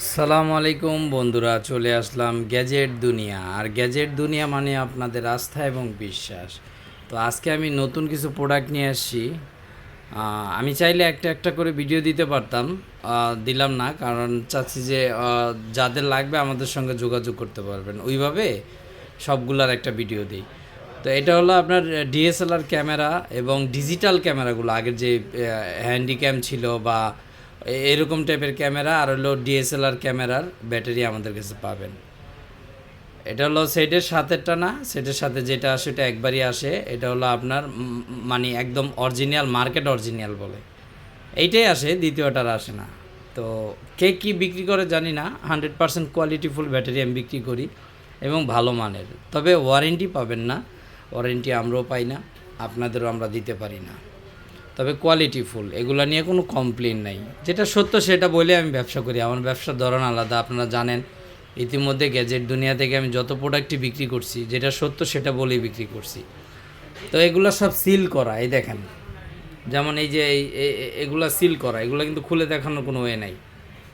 আসসালামু আলাইকুম বন্ধুরা, চলে আসলাম গ্যাজেট দুনিয়া। আর গ্যাজেট দুনিয়া মানে আপনাদের আস্থা এবং বিশ্বাস। তো আজকে আমি নতুন কিছু প্রোডাক্ট নিয়ে আসছি। আমি চাইলে একটা একটা করে ভিডিও দিতে পারতাম। দিলাম না, কারণ চাচ্ছি যে যাদের লাগবে আমাদের সঙ্গে যোগাযোগ করতে পারবেন। ওইভাবে সবগুলার একটা ভিডিও দিই। তো এটা হলো আপনার ডিএসএলআর ক্যামেরা এবং ডিজিটাল ক্যামেরাগুলো। আগের যে হ্যান্ডিক্যাম ছিল বা এরকম টাইপের ক্যামেরা আর হলো ডিএসএলআর ক্যামেরার ব্যাটারি আমাদের কাছে পাবেন। এটা হলো সেটের সাথেরটা না সেটের সাথে যেটা আসে এটা একবারই আসে। এটা হলো আপনার মানে একদম অরিজিনাল মার্কেট অরিজিনাল বলে। এইটাই আসে, দ্বিতীয়টার আসে না। তো কে কী বিক্রি করে জানি না হান্ড্রেড পার্সেন্ট কোয়ালিটিফুল ব্যাটারি আমি বিক্রি করি এবং ভালো মানের। তবে ওয়ারেন্টি পাবেন না ওয়ারেন্টি আমরাও পাই না, আপনাদেরও আমরা দিতে পারি না। তবে কোয়ালিটি ফুল এগুলো নিয়ে কোনো কমপ্লেন নাই। যেটা সত্য সেটা বলে আমি ব্যবসা করি, আমার ব্যবসার ধরন আলাদা, আপনারা জানেন। ইতিমধ্যে গ্যাজেট দুনিয়া থেকে আমি যত প্রোডাক্টই বিক্রি করছি, যেটা সত্য সেটা বলেই বিক্রি করছি। তো এগুলো সব সিল করা, এই দেখেন। যেমন এই যে এই, এ- এ- সিল করা, এগুলো কিন্তু খুলে দেখানোর কোনো ওয়ে নাই।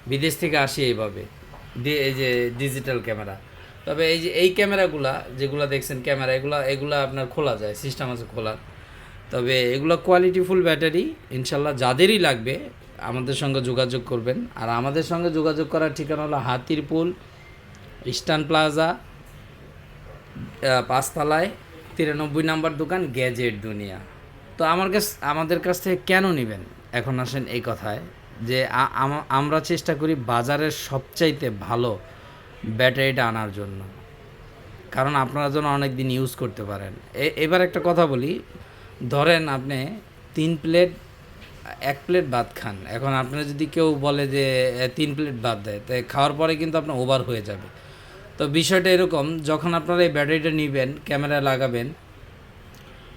বিদেশ থেকে আসি এইভাবে এই যে ডিজিটাল ক্যামেরা তবে এই যে, এই ক্যামেরাগুলা যেগুলো দেখছেন ক্যামেরা এগুলা এগুলা আপনার খোলা যায় সিস্টেম আছে খোলার। তবে এগুলো কোয়ালিটিফুল ব্যাটারি ইনশাল্লাহ যাদেরই লাগবে আমাদের সঙ্গে যোগাযোগ করবেন। আর আমাদের সঙ্গে যোগাযোগ করার ঠিকানা হলো হাতিরপুল ইস্টার্ন প্লাজা পাঁচতলায়, তিরানব্বই নাম্বার দোকান গ্যাজেট দুনিয়া তো আমার কাছ, আমাদের কাছ থেকে কেন নেবেন? এখন আসেন এই কথায় যে আমরা চেষ্টা করি বাজারের সবচাইতে ভালো ব্যাটারিটা আনার জন্য। কারণ আপনারা যেন অনেক দিন ইউজ করতে পারেন। এবার একটা কথা বলি ধরেন আপনি তিন প্লেট, এক প্লেট ভাত খান। এখন আপনার যদি কেউ বলে যে তিন প্লেট ভাত দেয় তাই খাওয়ার পরে কিন্তু আপনার ওভার হয়ে যাবে। তো বিষয়টা এরকম, যখন আপনারা এই ব্যাটারিটা নেবেন, ক্যামেরা লাগাবেন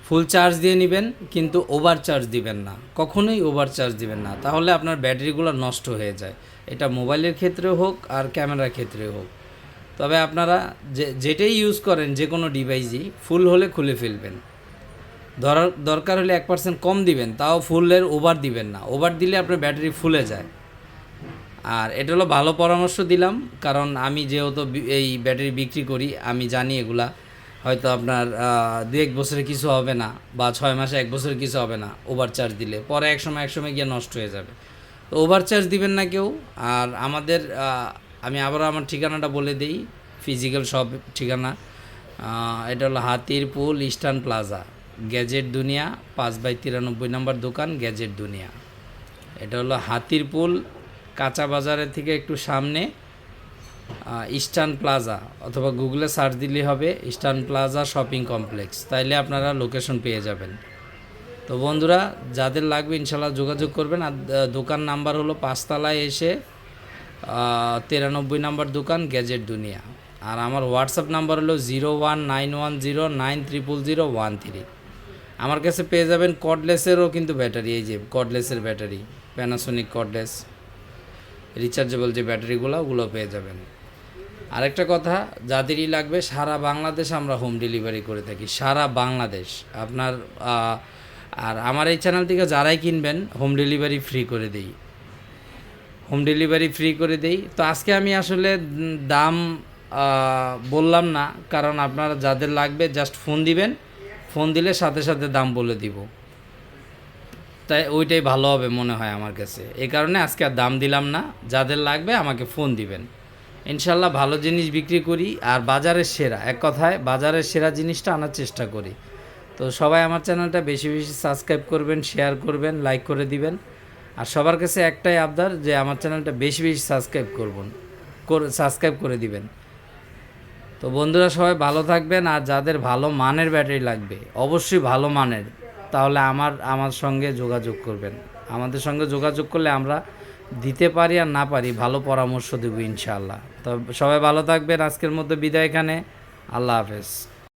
ফুল চার্জ দিয়ে নেবেন, কিন্তু ওভার চার্জ দিবেন না। কখনোই ওভার চার্জ দিবেন না। তাহলে আপনার ব্যাটারিগুলো নষ্ট হয়ে যায়। এটা মোবাইলের ক্ষেত্রে হোক আর ক্যামেরার ক্ষেত্রে হোক। তবে আপনারা যে, যেটাই ইউজ করেন যে কোনো ডিভাইসই ফুল হলে খুলে ফেলবেন। ধরার দরকার হলে এক পার্সেন্ট কম দিবেন, তাও ফুলের ওভার দিবেন না। ওভার দিলে আপনার ব্যাটারি ফুলে যায়। আর এটা হলো ভালো পরামর্শ দিলাম, কারণ আমি যেহেতু এই ব্যাটারি বিক্রি করি, আমি জানি এগুলা হয়তো আপনার দু এক বছরে কিছু হবে না বা ছয় মাসে এক বছরে কিছু হবে না ওভার চার্জ দিলে। পরে এক সময় এক সময় গিয়ে নষ্ট হয়ে যাবে। তো ওভার চার্জ দিবেন না কেউ। আর আমাদের আমি আবারও আমার ঠিকানাটা বলে দিই ফিজিক্যাল সব ঠিকানা। এটা হলো হাতিরপুল ইস্টার্ন প্লাজা। গ্যাজেট দুনিয়া, পাঁচ বাই তিরানব্বই নম্বর দোকান, গ্যাজেট দুনিয়া। এটা হলো হাতির পুল, কাঁচা বাজারের থেকে একটু সামনে ইস্টার্ন প্লাজা, অথবা গুগলে সার্চ দিলেই হবে, ইস্টার্ন প্লাজা শপিং কমপ্লেক্স। তাইলে আপনারা লোকেশন পেয়ে যাবেন। তো বন্ধুরা, যাদের লাগবে ইনশাল্লাহ যোগাযোগ করবেন, আর দোকান নাম্বার হলো পাঁচতলায় এসে তিরানব্বই নাম্বার দোকান, গ্যাজেট দুনিয়া। আর আমার হোয়াটসঅ্যাপ নাম্বার হলো zero one nine one zero nine triple zero one three. আমার কাছে পেয়ে যাবেন কর্ডলেসেরও কিন্তু ব্যাটারি, এই যে কর্ডলেসের ব্যাটারি প্যানাসোনিক কর্ডলেস রিচার্জেবল যে ব্যাটারিগুলো, ওগুলো পেয়ে যাবেন। আরেকটা কথা, যাদেরই লাগবে, সারা বাংলাদেশ আমরা হোম ডেলিভারি করে থাকি, সারা বাংলাদেশ। আপনার আর আমার এই চ্যানেল থেকে যারাই কিনবেন হোম ডেলিভারি ফ্রি করে দিই। হোম ডেলিভারি ফ্রি করে দেই। তো আজকে আমি আসলে দাম বললাম না, কারণ আপনারা যাদের লাগবে জাস্ট ফোন দিবেন। ফোন দিলে সাথে সাথে দাম বলে দিব। তাই ওইটাই ভালো হবে মনে হয় আমার কাছে। এই কারণে আজকে আর দাম দিলাম না, যাদের লাগবে আমাকে ফোন দিবেন। ইনশাল্লাহ ভালো জিনিস বিক্রি করি আর বাজারের সেরা, এক কথায় বাজারের সেরা জিনিসটা আনার চেষ্টা করি। তো সবাই আমার চ্যানেলটা বেশি বেশি সাবস্ক্রাইব করবেন, শেয়ার করবেন, লাইক করে দিবেন। আর সবার কাছে একটাই আবদার যে আমার চ্যানেলটা বেশি বেশি সাবস্ক্রাইব করবেন সাবস্ক্রাইব করে দিবেন। তো বন্ধুরা সবাই ভালো থাকবেন, আর যাদের ভালো মানের ব্যাটারি লাগবে, অবশ্যই ভালো মানের, তাহলে আমার আমার সঙ্গে যোগাযোগ করবেন। আমাদের সঙ্গে যোগাযোগ করলে আমরা দিতে পারি আর না পারি, ভালো পরামর্শ দেবো ইনশাআল্লাহ। তো সবাই ভালো থাকবেন, আজকের মধ্যে বিদায় এখানে, আল্লাহ হাফেজ।